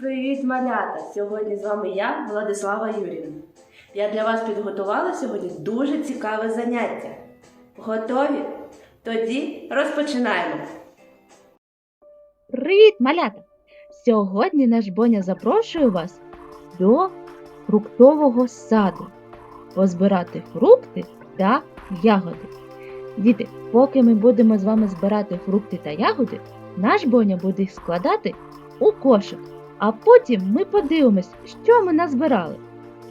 Привіт, малята! Сьогодні з вами я, Владислава Юрівна. Я для вас підготувала сьогодні дуже цікаве заняття. Готові? Тоді розпочинаємо. Привіт, малята! Сьогодні наш Боня запрошує вас до фруктового саду позбирати фрукти та ягоди. Діти, поки ми будемо з вами збирати фрукти та ягоди, наш Боня буде їх складати у кошик, а потім ми подивимось, що ми назбирали.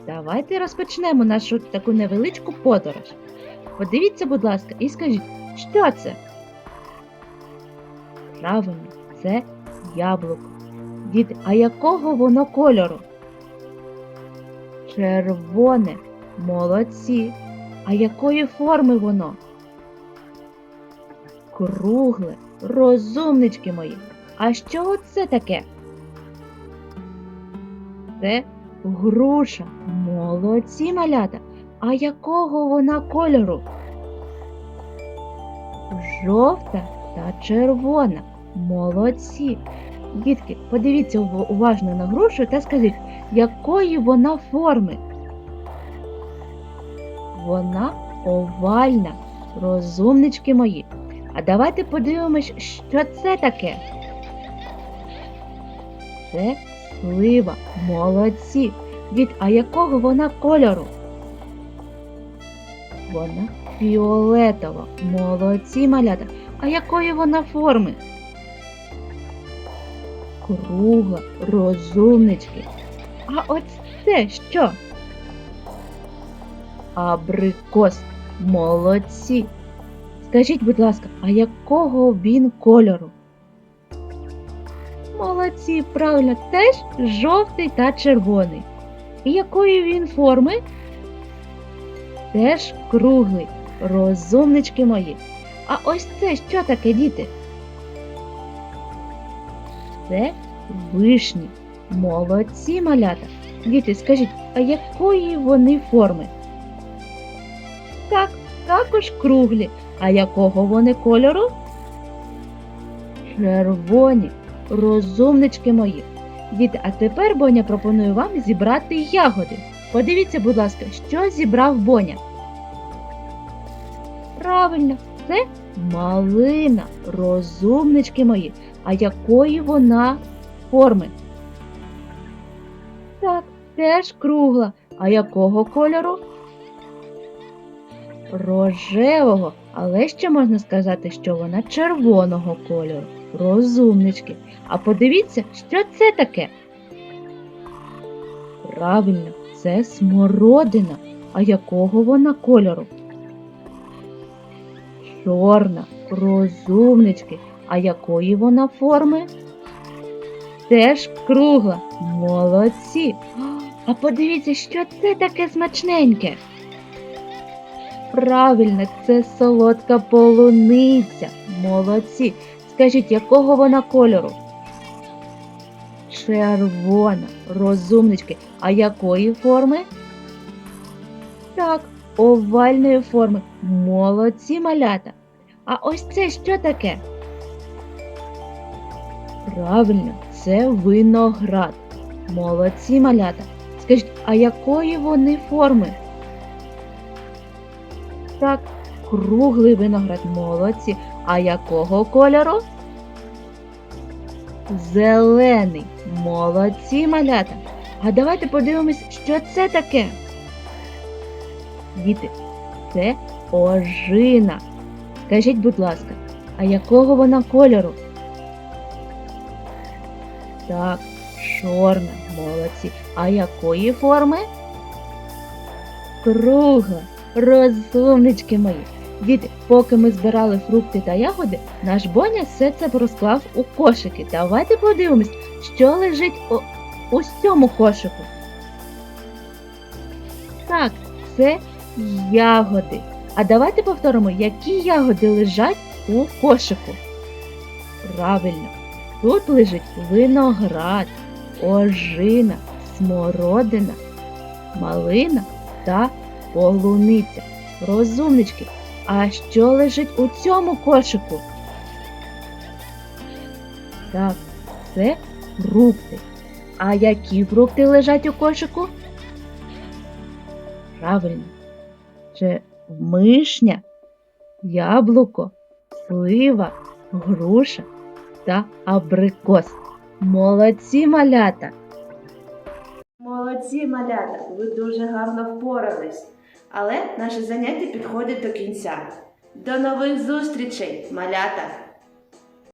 Давайте розпочнемо нашу таку невеличку подорож. Подивіться, будь ласка, і скажіть, що це? Правильно, це яблуко. Діти, а якого воно кольору? Червоне. Молодці. А якої форми воно? Кругле. Розумнички мої. А що це таке? Це груша. Молодці малята. А якого вона кольору? Жовта та червона. Молодці. Дітки, подивіться уважно на грушу та скажіть, якої вона форми? Вона овальна. Розумнички мої. А давайте подивимось, що це таке. Це слива. Молодці. Дід, а якого вона кольору? Вона фіолетова. Молодці малята. А якої вона форми? Кругла, розумнички. А ось це що? Абрикос. Молодці. Скажіть, будь ласка, а якого він кольору? Молодці, правильно, теж жовтий та червоний. І якої він форми? Теж круглий. Розумнички мої. А ось це що таке, діти? Це вишні. Молодці малята. Діти, скажіть, а якої вони форми? Так, також круглі. А якого вони кольору? Червоні. Розумнички мої. Діти, а тепер Боня пропонує вам зібрати ягоди. Подивіться, будь ласка, що зібрав Боня. Правильно, це малина. Розумнички мої. А якої вона форми? Так, теж кругла. А якого кольору? Рожевого, але ще можна сказати, що вона червоного кольору. Розумнички. А подивіться, що це таке? Правильно, це смородина. А якого вона кольору? Чорна, розумнички. А якої вона форми? Теж кругла. Молодці. А подивіться, що це таке смачненьке. Правильно, це солодка полуниця. Молодці. Скажіть, якого вона кольору? Червона, розумнички. А якої форми? Так, овальної форми. Молодці малята. А ось це що таке? Правильно, це виноград. Молодці малята. Скажіть, а якої вони форми? Так, круглий виноград. Молодці. А якого кольору? Зелений. Молодці малята. А давайте подивимось, що це таке. Діти, це ожина. Скажіть, будь ласка, а якого вона кольору? Так, чорна, молодці. А якої форми? Кругла. Розумнички мої. Діти, поки ми збирали фрукти та ягоди, наш Боня все це розклав у кошики. Давайте подивимось, що лежить у, у цьому кошику. Так, це ягоди. А давайте повторимо, які ягоди лежать у кошику. Правильно, тут лежить виноград, ожина, смородина, малина та полуниця. Розумнички, а що лежить у цьому кошику? Так, це фрукти. А які фрукти лежать у кошику? Правильно. Це мишня, яблуко, слива, груша та абрикос. Молодці малята! Молодці, малята, ви дуже гарно впорались. Але наше заняття підходить до кінця. До нових зустрічей, малята!